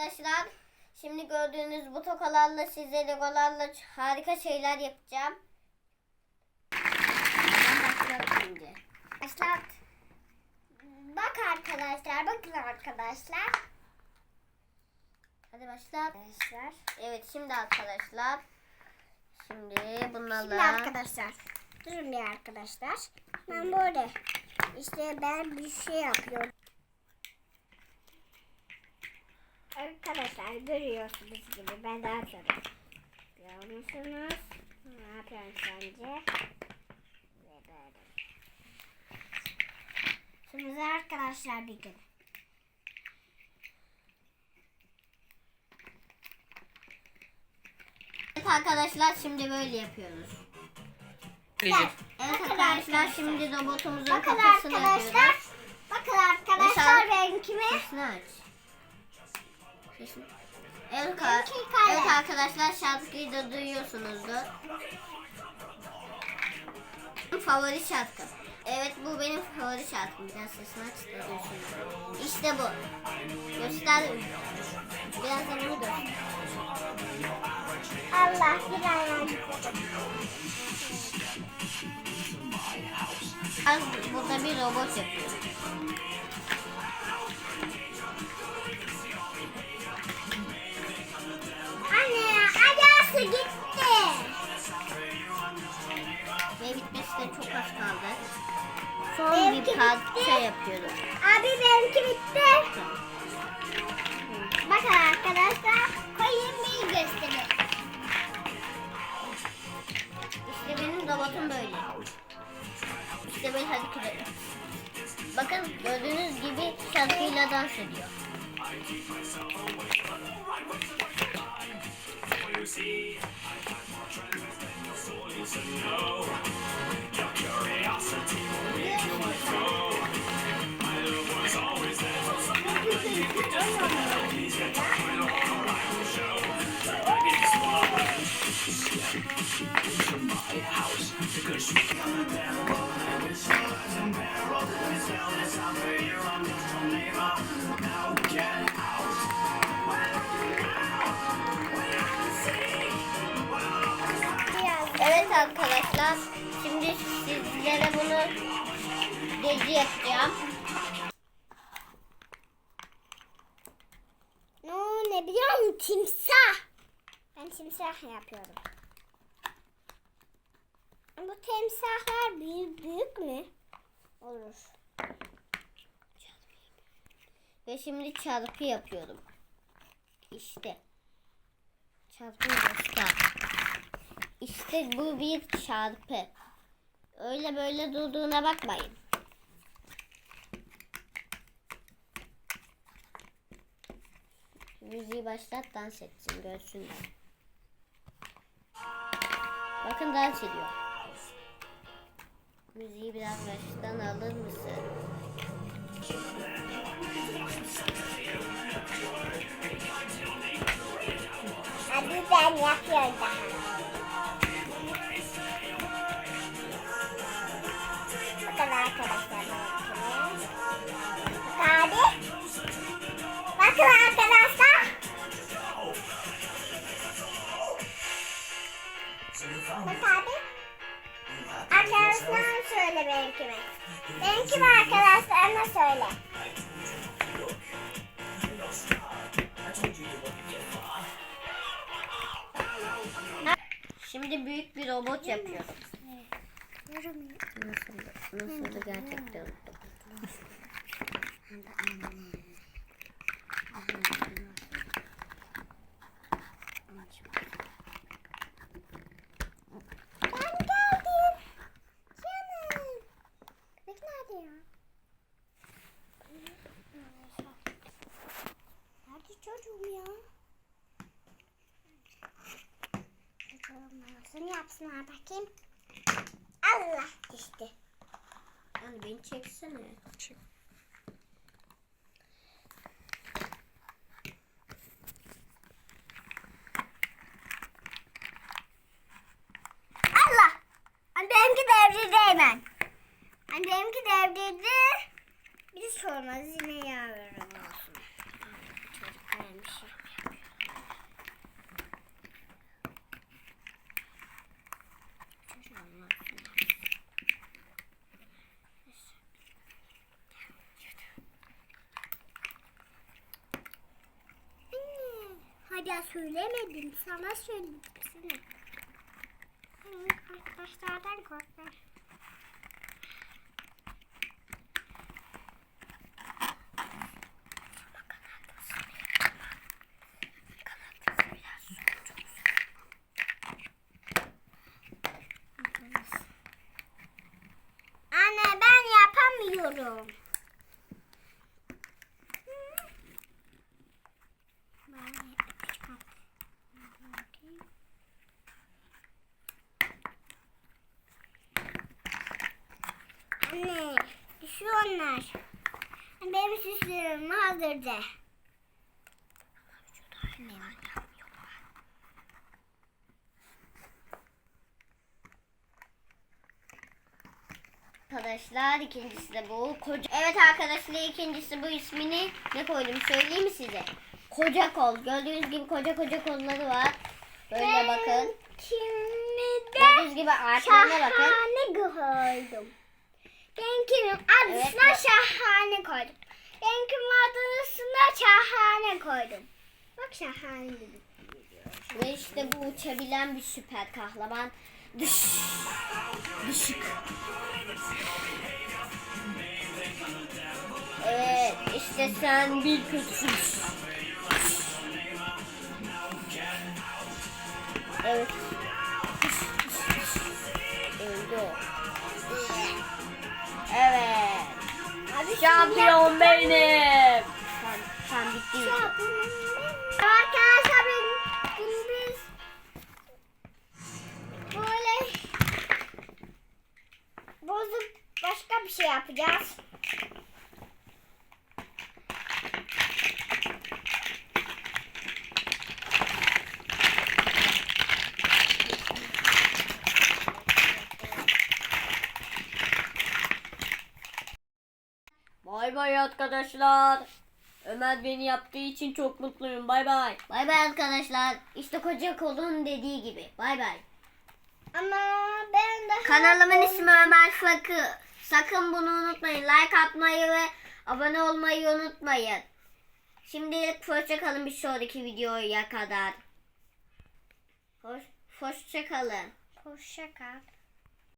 arkadaşlar. Şimdi gördüğünüz bu tokalarla size legolarla harika şeyler yapacağım. Başlat. Bak arkadaşlar, bakın arkadaşlar. Hadi başla. Arkadaşlar. Evet şimdi arkadaşlar. Şimdi bunlarla. Şimdi arkadaşlar. Durun bir arkadaşlar. Ben böyle. İşte ben bir şey yapıyorum. Arkadaşlar görüyorsunuz gibi ben daha sonra. Görüyor musunuz? Ne yapıyorum sence? Ve böyle. Şimdi arkadaşlar bir gün. Evet arkadaşlar şimdi böyle yapıyoruz. Evet Bakın arkadaşlar arkadaşlar. şimdi robotumuzun Bakın kafasını arkadaşlar. yapıyoruz. Bakın arkadaşlar benimkime. Sesini aç. Sesini. Evet, evet arkadaşlar şarkıyı da duyuyorsunuzdur. Favori şarkım. Evet bu benim favori şarkım. Biraz sesini aç da duysunlar. İşte bu. Göster. Biraz bunu göster. Allah bir ayağım. Az burada bir robot yapıyor. Parça bitti. yapıyoruz. Abi benimki bitti. Bakın arkadaşlar koyayım bir göstereyim. İşte benim robotum böyle. İşte böyle hadi kuralım. Bakın gördüğünüz gibi şarkıyla dans ediyor. Biraz Evet arkadaşlar şimdi sizlere bunu gece yapacağım. No, ne biliyor musun? Timsah. Ben timsah yapıyorum. Bu timsahlar büyük, büyük mü? Olur. Ve şimdi çarpı yapıyorum. İşte. Çarpı göster. İşte bu bir çarpı. Öyle böyle durduğuna bakmayın. Müziği başlat dans etsin görsünler. Bakın dans ediyor. Müziği biraz baştan alır mısın? Hadi ben yapıyorum daha. Bakın arkadaşlar. Bakın hadi. Bakın arkadaşlar. Benimkime arkadaşlarına söyle. Şimdi büyük bir robot yapıyorum. Nasıl, nasıl gerçekten yapsınlar bakayım. Allah düştü. Yani beni çeksene. Allah! Anne benimki devrildi hemen. Anne benimki devrildi. Bir sormaz yine yavrum olsun. Çocuk vermiş söylemedim. Sana söyledim. Sana. Arkadaşlardan korkma. Anne ben yapamıyorum. Ben Anne, düşüyor onlar. Benim süslerim hazır de. Arkadaşlar ikincisi de bu. Koca... Evet arkadaşlar ikincisi bu ismini ne koydum söyleyeyim mi size? Koca kol. Gördüğünüz gibi koca koca kolları var. Böyle bakın. Şimdi de Gördüğünüz gibi arkalarına bakın. şahane koydum. Benimkinin adısına Evet, şahane koydum. Benimkinin adısına şahane koydum. Bak şahane dedim. Ve işte bu uçabilen bir süper kahraman. Dış. Düşük. Evet işte sen bir kötüsün. Evet. Şampiyon benim. Sen, sen bittin. Arkadaşlar ben bunu biz böyle bozup başka bir şey yapacağız. Bay bay arkadaşlar. Ömer beni yaptığı için çok mutluyum. Bay bay. Bay bay arkadaşlar. İşte koca kolun dediği gibi. Bay bay. Ama ben daha Kanalımın ismi Ömer Fakı. Sakın bunu unutmayın. Like atmayı ve abone olmayı unutmayın. Şimdilik hoşça kalın bir sonraki videoya kadar. Hoş, hoşça kalın. Hoşça kal.